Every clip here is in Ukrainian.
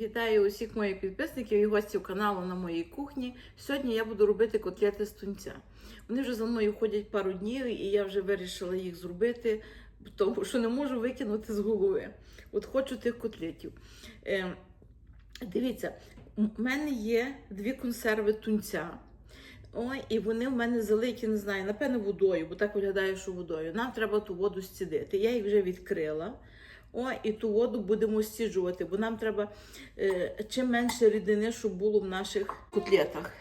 Вітаю усіх моїх підписників і гостів каналу на моїй кухні. Сьогодні я буду робити котлети з тунця. Вони вже за мною ходять пару днів, і я вже вирішила їх зробити, тому що не можу викинути з голови. От хочу тих котлетів. Е, дивіться, у мене є дві консерви тунця. Ой, і вони в мене залиті, не знаю, напевно, водою, бо так виглядає, що водою. Нам треба ту воду зцідити. Я їх вже відкрила. О, і ту воду будемо стіджувати, бо нам треба е, чим менше рідини, щоб було в наших котлетах.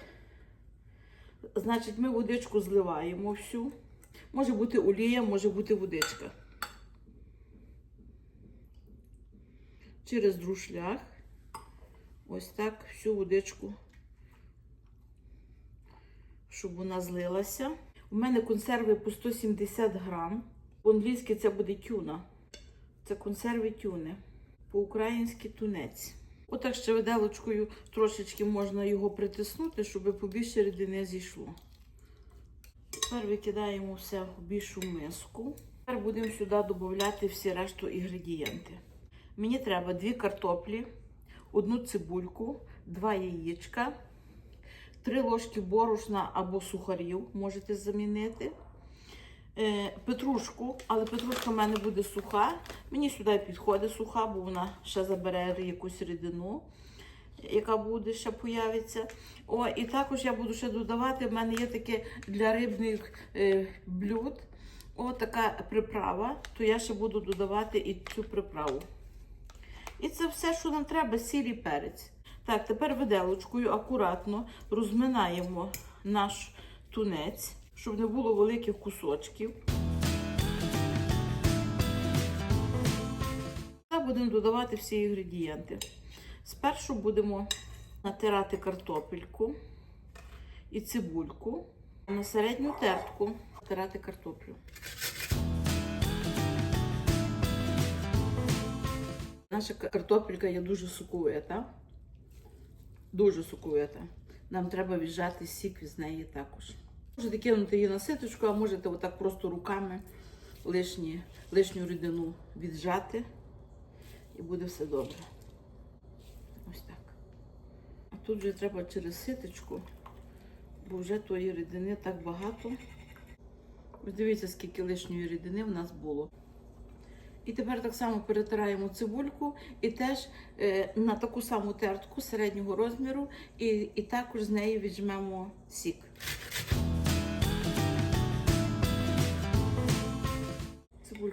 Значить, ми водичку зливаємо всю. Може бути олія, може бути водичка. Через друшлях. Ось так всю водичку, щоб вона злилася. У мене консерви по 170 грам. По-англійськи це буде тюна. Це консерви тюни. По-українськи тунець. Отак ще виделочкою трошечки можна його притиснути, щоб побільше рідини зійшло. Тепер викидаємо все в більшу миску. Тепер будемо сюди додати всі решту інгредієнти. Мені треба дві картоплі, одну цибульку, два яєчка, три ложки борошна або сухарів можете замінити. Е, Петрушку, але петрушка в мене буде суха. Мені сюди підходить суха, бо вона ще забере якусь рідину, яка буде ще появиться. О, і також я буду ще додавати. В мене є таке для рибних е, блюд. О, така приправа, то я ще буду додавати і цю приправу. І це все, що нам треба, і перець. Так, тепер виделочкою акуратно розминаємо наш тунець, щоб не було великих кусочків. Та будемо додавати всі інгредієнти. Спершу будемо натирати картопельку і цибульку. На середню тертку натирати картоплю. Наша картопелька є дуже соковита. Дуже соковита. Нам треба віджати сік з неї також. Можете кинути її на ситочку, а можете отак просто руками лишні, лишню рідину віджати. І буде все добре. Ось так. А тут вже треба через ситочку, бо вже тої рідини так багато. Ось дивіться, скільки лишньої рідини в нас було. І тепер так само перетираємо цибульку і теж е, на таку саму тертку середнього розміру, і, і також з неї віджмемо сік.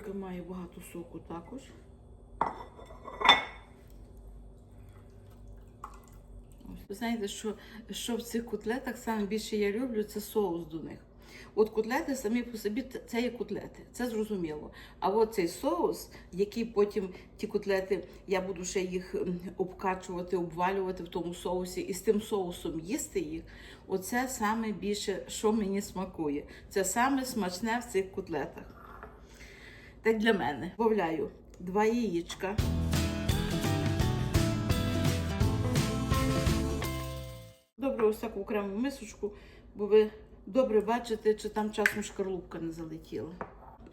Цибулька має багато соку також. Ви знаєте, що, що в цих котлетах саме більше я люблю, це соус до них. От котлети самі по собі це є котлети, це зрозуміло. А от цей соус, який потім ті котлети, я буду ще їх обкачувати, обвалювати в тому соусі і з тим соусом їсти їх. Оце саме більше, що мені смакує. Це саме смачне в цих котлетах. Так для мене. Добавляю два яєчка. Добре, таку окрему мисочку, бо ви добре бачите, чи там часом шкарлупка не залетіла.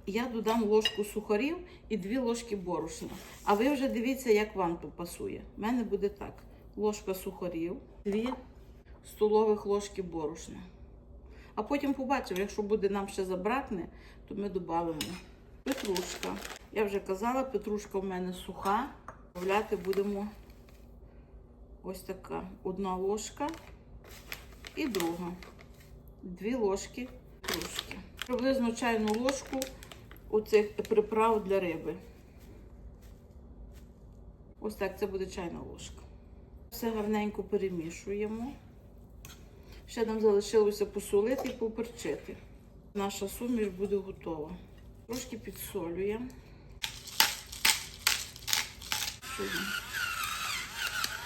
Я додам ложку сухарів і дві ложки борошна. А ви вже дивіться, як вам то пасує. У мене буде так: ложка сухарів, дві столових ложки борошна. А потім побачимо, якщо буде нам ще забракне, то ми додамо петрушка. Я вже казала, петрушка в мене суха. Добавляти будемо ось така одна ложка і друга. Дві ложки петрушки. Приблизно чайну ложку оцих приправ для риби. Ось так це буде чайна ложка. Все гарненько перемішуємо. Ще нам залишилося посолити і поперчити. Наша суміш буде готова. Трошки підсолюємо.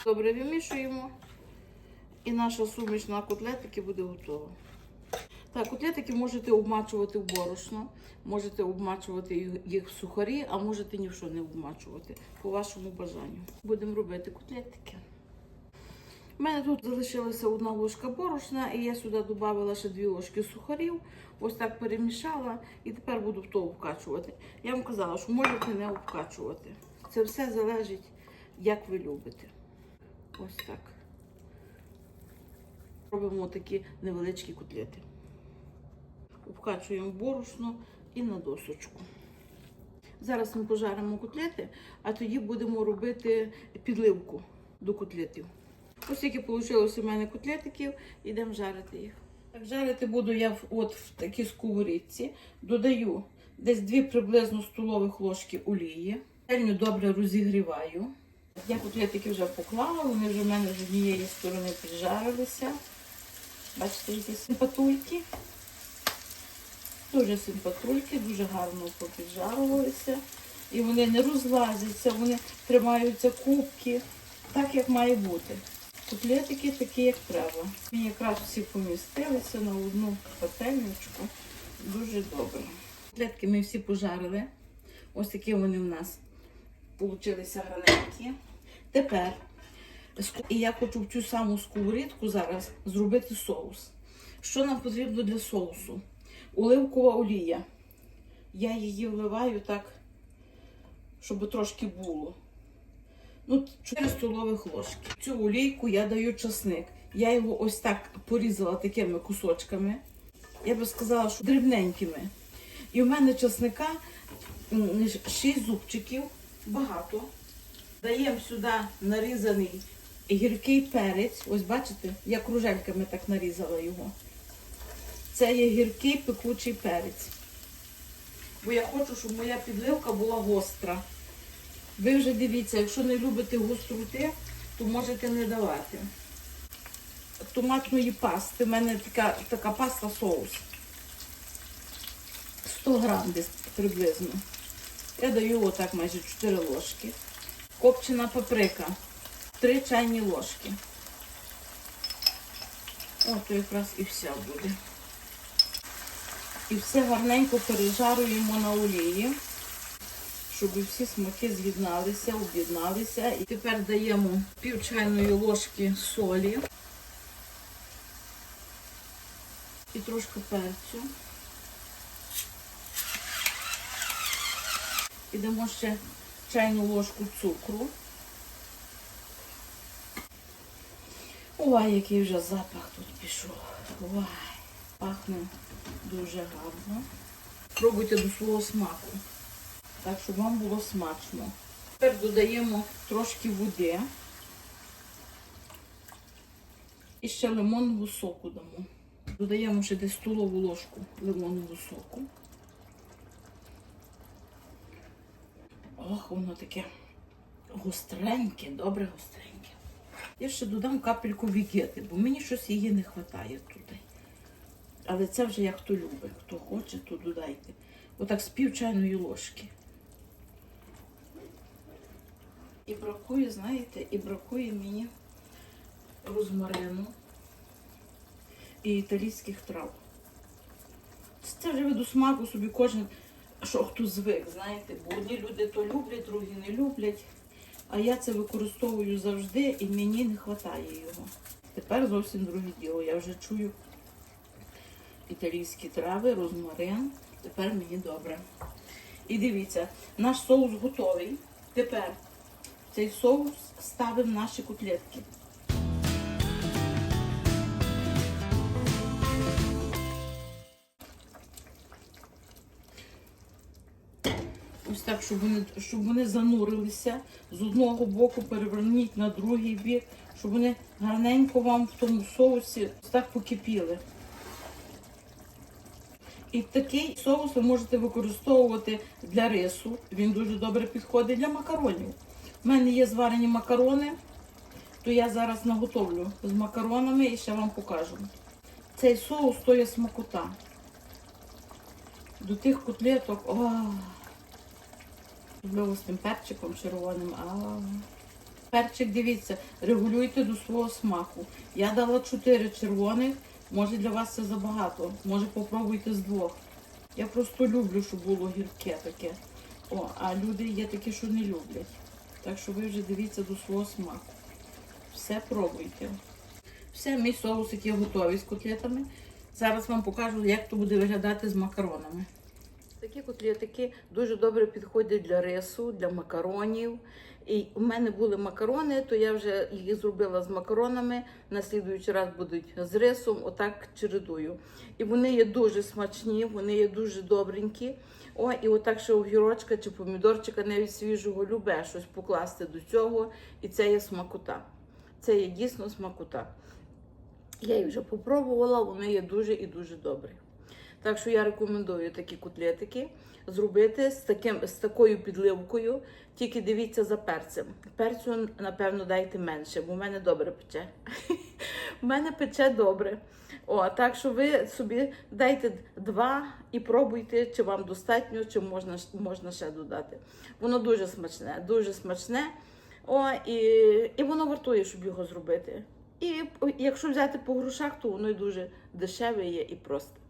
Добре вимішуємо. І наша суміш котлетики буде готова. Так, котлетики можете обмачувати в борошно, можете обмачувати їх в сухарі, а можете ні в що не обмачувати, по вашому бажанню. Будемо робити котлетики. У мене тут залишилася одна ложка борошна, і я сюди додала ще дві ложки сухарів. Ось так перемішала і тепер буду в то обкачувати. Я вам казала, що можете не обкачувати. Це все залежить, як ви любите. Ось так. Робимо такі невеличкі котлети. Обкачуємо борошно і на досочку. Зараз ми пожаримо котлети, а тоді будемо робити підливку до котлетів. Ось які вийшло у мене котлетиків, ідемо жарити їх. Так, жарити буду я от в такій сковорідці. Додаю десь 2 приблизно столових ложки олії. Пельню добре розігріваю. Я котлетики вже поклала, вони вже в мене з однієї сторони піджарилися. Бачите, які симпатульки. Дуже симпатульки, дуже гарно попіджарувалися. І вони не розлазяться, вони тримаються кубки, так як має бути. Котлетики такі, як треба. Мені якраз всі помістилися на одну пательничку. Дуже добре. Котлетки ми всі пожарили. Ось такі вони в нас получилися гарненькі. Тепер і я хочу в цю саму сковорідку зараз зробити соус. Що нам потрібно для соусу? Оливкова олія. Я її вливаю так, щоб трошки було. Ну, 4 столових ложки. Цю олійку я даю часник. Я його ось так порізала такими кусочками. Я би сказала, що дрібненькими. І в мене часника 6 зубчиків, багато. Даємо сюди нарізаний гіркий перець. Ось бачите, я кружельками так нарізала його. Це є гіркий пекучий перець. Бо я хочу, щоб моя підливка була гостра. Ви вже дивіться, якщо не любите гостроти, то можете не давати. Томатної пасти. У мене така, така паста соус. 100 грам десь приблизно. Я даю отак майже 4 ложки. Копчена паприка. 3 чайні ложки. О, то якраз і вся буде. І все гарненько пережаруємо на олії, щоб всі смаки з'єдналися, об'єдналися. І тепер даємо пів чайної ложки солі і трошки перцю. І дамо ще чайну ложку цукру. Ой, який вже запах тут пішов. Ой, пахне дуже гарно. Пробуйте до свого смаку. Так, щоб вам було смачно. Тепер додаємо трошки води. І ще лимонного соку дамо. Додаємо ще десь столову ложку лимонного соку. Ох, воно таке гостреньке, добре гостреньке. Я ще додам капельку вігети, бо мені щось її не вистачає туди. Але це вже як хто любить. Хто хоче, то додайте. Отак з пів чайної ложки. І бракує, знаєте, і бракує мені розмарину і італійських трав. Це вже ви до смаку собі кожен, що хто звик, знаєте, бо одні люди то люблять, другі не люблять. А я це використовую завжди і мені не вистачає його. Тепер зовсім друге діло. Я вже чую італійські трави, розмарин. Тепер мені добре. І дивіться, наш соус готовий. Тепер цей соус ставимо в наші котлетки. Ось так, щоб вони, щоб вони занурилися. З одного боку переверніть на другий бік, щоб вони гарненько вам в тому соусі ось так покипіли. І такий соус ви можете використовувати для рису. Він дуже добре підходить для макаронів. У мене є зварені макарони, то я зараз наготовлю з макаронами і ще вам покажу. Цей соус то є смакота. До тих котлеток. О, Особливо з тим перчиком червоним. А, перчик, дивіться, регулюйте до свого смаку. Я дала 4 червоних, може для вас це забагато. Може попробуйте з двох. Я просто люблю, щоб було гірке таке. О, а люди є такі, що не люблять. Так що ви вже дивіться до свого смаку. Все пробуйте. Все, мій соусик є готовий з котлетами. Зараз вам покажу, як то буде виглядати з макаронами. Такі котлетики дуже добре підходять для рису, для макаронів. І у мене були макарони, то я вже їх зробила з макаронами. На слідуючий раз будуть з рисом, отак чередую. І вони є дуже смачні, вони є дуже добренькі. О, і отак ще огірочка чи помідорчика, навіть свіжого, любе щось покласти до цього. І це є смакота. Це є дійсно смакота. Я їх вже попробувала, вони є дуже і дуже добрі. Так що я рекомендую такі котлетики зробити з, таким, з такою підливкою. Тільки дивіться за перцем. Перцю, напевно, дайте менше, бо в мене добре пече. У мене пече добре. О, так що ви собі дайте два і пробуйте, чи вам достатньо, чи можна, можна ще додати. Воно дуже смачне, дуже смачне. О, і, і воно вартує, щоб його зробити. І якщо взяти по грошах, то воно й дуже дешеве є і просте.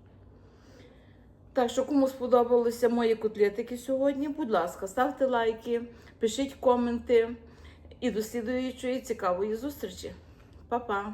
Так що, кому сподобалися мої котлетики сьогодні, будь ласка, ставте лайки, пишіть коменти і до слідуючої цікавої зустрічі. Па-па!